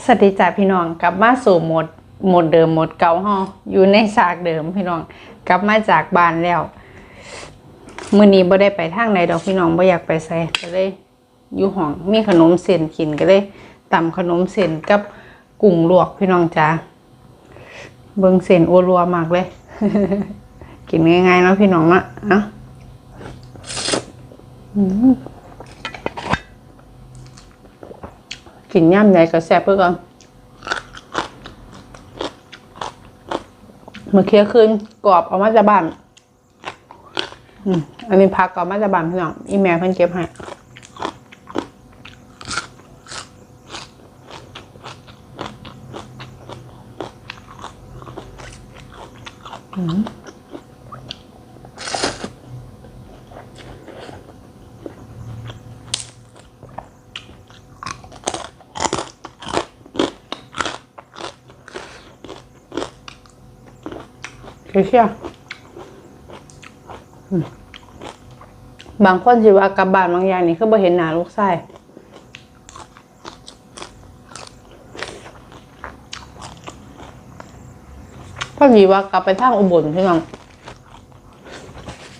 สวัสดีจ้าพี่น้องกลับมาสู่โหมดหมดเดิมโหมดเก่าเฮาอยู่ในฉากเดิมพี่น้อง กลับมาจากบ้านแล้วมื้อนี้บ่ได้ไปทางไหนดอกพี่น้องบ่อยากไปไสก็เลยอยู่ห้องมีขนมเส้นกินก็เลยตำขนมเส้นกับกุ้งลวกพี่น้องจ้าเบิ่งเส้นอัวรัวมากเลย กินง่ายๆเนาะพี่น้องอะเอ้าอืม กินย่ำใหญ่ก็แซ่บเพื่อกันเมื่อเคี้ยวคืนกรอบเอามาจากบ้านอันนี้พักเอามาจากบ้านพี่น้องอีแม่เพิ่นเก็บให้อืม เชียบางคนสิว่ากลับบ้านบางอย่างนี่คือบ่เห็นหน้าลูกชายพอดีว่ากลับไปทางอุบลพี่น้อง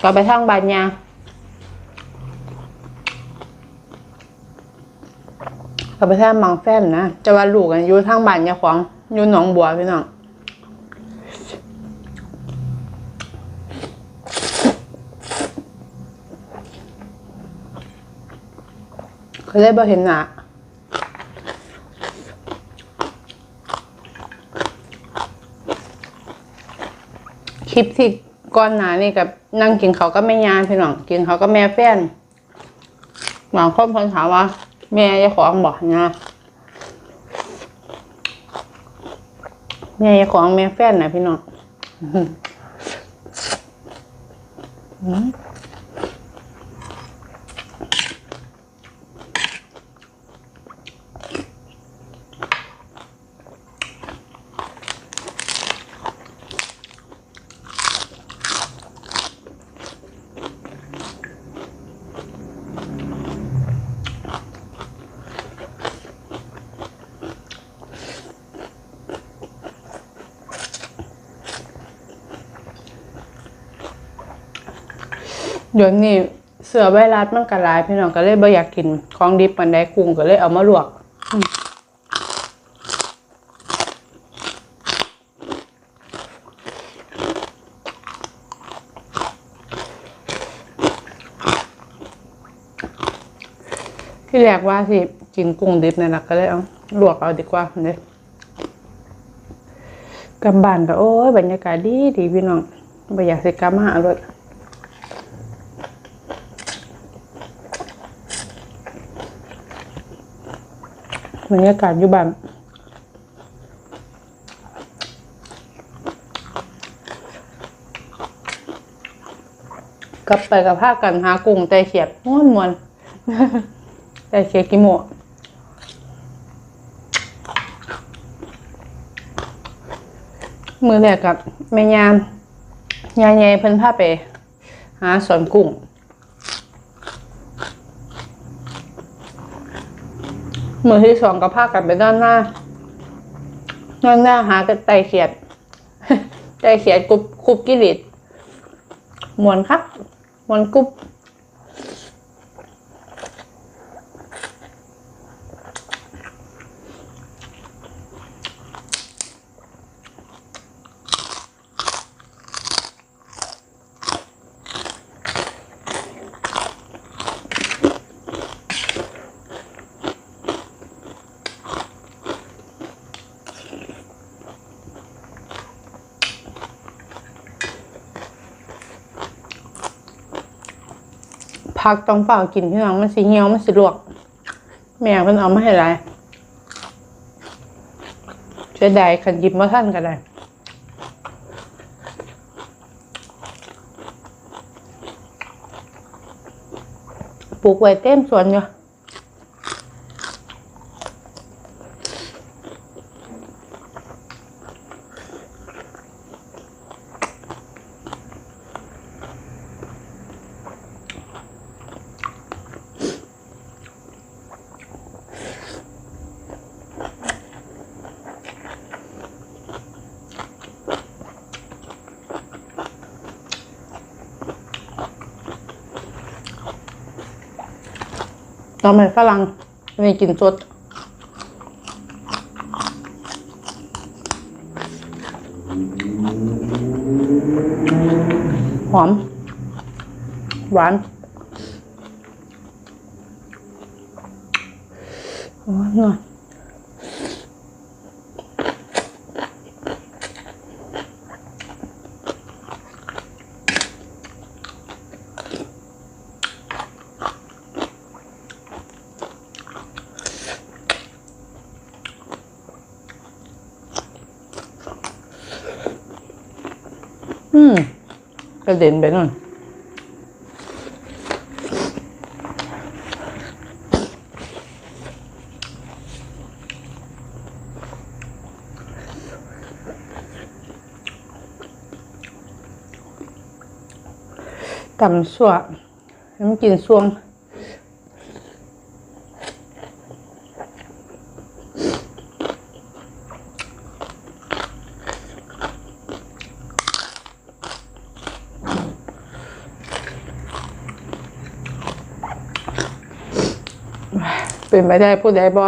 กลับไปทางบ้านยากลับไปทางบางแฟนนะจะว่าลูกกันอยู่ทางบ้านยาขวางอยู่หนองบัวพี่น้อง เขาได้บ่เห็นหน้าคลิปที่ก่อนหนานี่กับนั่งกินเขาก็ไม่ยานพี่น้องกินเขาก็แม่แฟนบางคนเพิ่นถามว่า แม่ยายของบอกนะแม่ยายของแม่แฟนนะพี่น้องอืม เดี๋ยวนี้เสือใบรัดมันกระลายพี่น้องก็เลยบ่อยากกินของดิบปันได้กุ้งก็เลยเอามาลวกที่แรกว่าสิกินกุ้งดิบนั่ยนะก็เลยเอาลวกเอาดีกว่าเนี่ยกำบานก็โอ้ยบรรยากาศดีดีพี่น้องบ่อยากสิกลับมาหารถ บรรยากาศอยู่บ้านกลับไปกับภาคกันหากุ้งไตเขียดม้วนมวนๆไตเขียกิโมะมือแรกกับแม่ยามยายใหญ่เพิ่นพาไป หาสวนกุ้ง มือที่สองก็พากันไปด้านหน้าด้านหน้าหากันไตเขียดไตเขียดกรุบกุบกิริตมวนครับมวนกรุบ ผักต้องเฝ้ากินพี่น้องมันสิเหี่ยวมันสิลวก แม่มันเอามาให้หลายเสียดายคันยิบมาท่านก็ได้ปลูกไว้เต็มสวนอยู่ ทำไมฝรั่งไม่กินสดหอม หวานหวานหน่อย อืมกระเด็นไปนู่นตำสั่วให้มันกินส่วง เป็นไปได้ผู้ใดบ่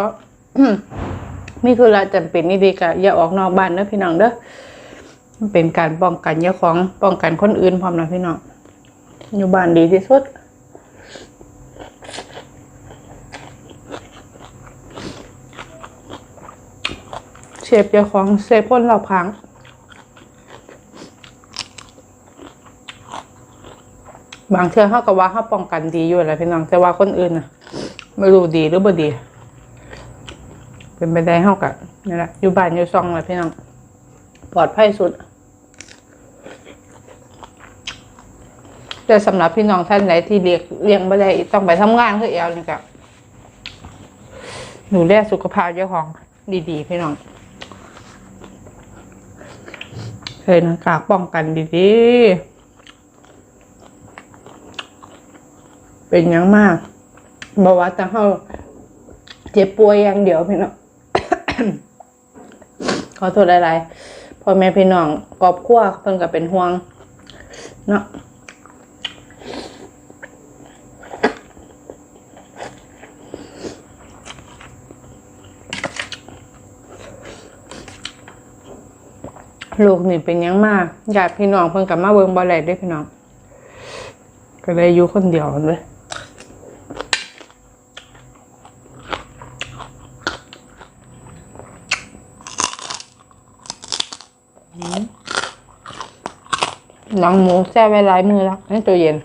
มีธุระจำเป็นนี่ดีกะอย่าออกนอกบ้านเด้อพี่น้องเด้อเป็นการป้องกันเจ้าของป้องกันคนอื่นพร้อมนะพี่น้องอยู่บ้านดีที่สุดเชฟเจ้าของเซฟพ่นเราพังบางเทื่อเขาก็ว่าเขาป้องกันดีอยู่แหละพี่น้องแต่ว่าคนอื่นน่ะ ไม่รู้ดีหรือบ่ดี เป็นไปได้เขากะนี่แหละอยู่บ้านอยู่ซองแหละพี่น้องปลอดภัยสุด แต่สำหรับพี่น้องท่านไหนที่เลี้ยงเลี้ยงไม่ได้ต้องไปทำงานคือเอลนี่กับหนูแลสุขภาพเจ้าของดีๆ พี่น้องเคยน้ากากป้องกันดีๆ เป็นยังมาก บอกว่าแต่เขาเจ็บป่วยอย่างเดียวพี่น้องขอโทษอะไรพ่อแม่พี่น้องครอบครัวเพิ่นก็เป็นห่วง เนาะลูกนี่เป็นยังมากญาติพี่น้องเพิ่นกลับมาเบิ่งบ่ได้เด้อพี่น้อง ก็เลยอยู่คนเดียวเลย หนังหมูแช่ไว้หลายมือแล้วให้ตัวเย็น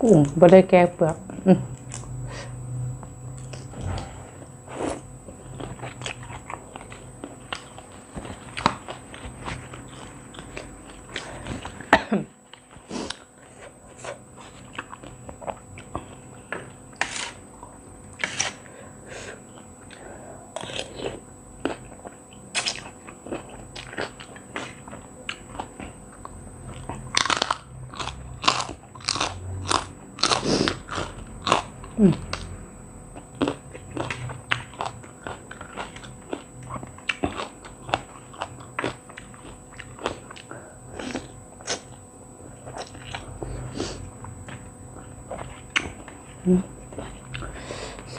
กุ้ง บ่ได้แก้เปลือก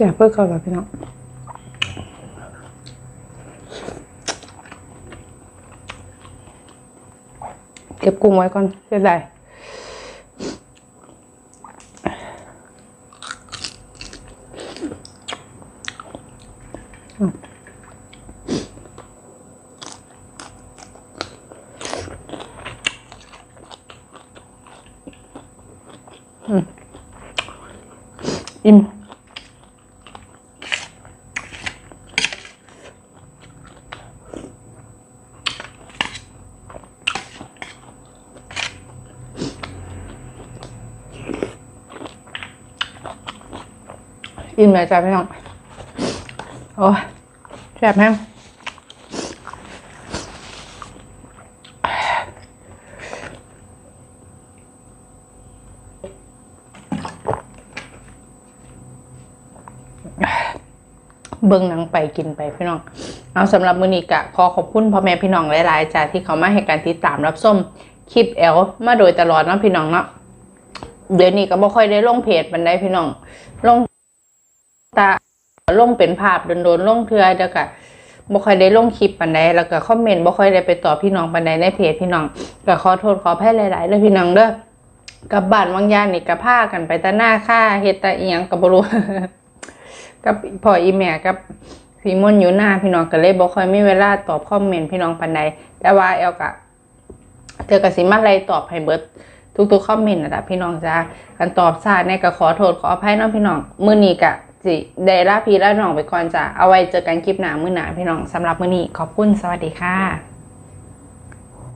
อืมแซ่บเพื่อเขาแบบพี่น้องเก็บกุ้งไว้ก่อนเสียดายอิ่ม อ อิ่มเลยจ้ะพี่น้อง โอ้ยแซ่บแห้งเบิ่งหนังไปกินไปพี่น้อง เอาสำหรับมือนี้กะขอขอบคุณพ่อแม่พี่น้องหลายๆจ้าที่เขามาให้การติดตามรับส้มคลิปแอลมาโดยตลอดเนาะพี่น้องเนาะเดี๋ยวนี้ก็บ่ค่อยได้ลงเพจบันไดพี่น้องลง ตาลงเป็นภาพโดนๆลงเทือเดียวก็บ่ค่อยได้ลงคลิปปันใดแล้วก็คอมเมนต์บ่ค่อยได้ไปตอบพี่น้องปันใดในเพจพี่น้องก็ขอโทษขออภัยหลายๆเลยพี่น้องเด้อกับบ้านวังยานนี่ก็พากันไปตาหน้าค่าเฮ็ดแตาอียงก็บ่รู้กับพ่ออีแม่กับพี่มนอยู่หน้าพี่น้องก็เลยบ่ค่อยมีเวลาตอบคอมเมนต์พี่น้องปานใดแต่ว่าแอลก็เธอก็สิมาไล่ตอบให้เบิดทุกๆคอมเมนต์นะพี่น้องจ้ากันตอบซาเนี่ยก็ขอโทษขออภัยน้องพี่น้องมื้อนี้ก็ สิได้ลาพี่ลาน้องไปก่อนจ้ะเอาไว้เจอกันคลิปหน้ามื้อหน้าพี่น้องสำหรับมื้อนี้ขอบคุณสวัสดีค่ะ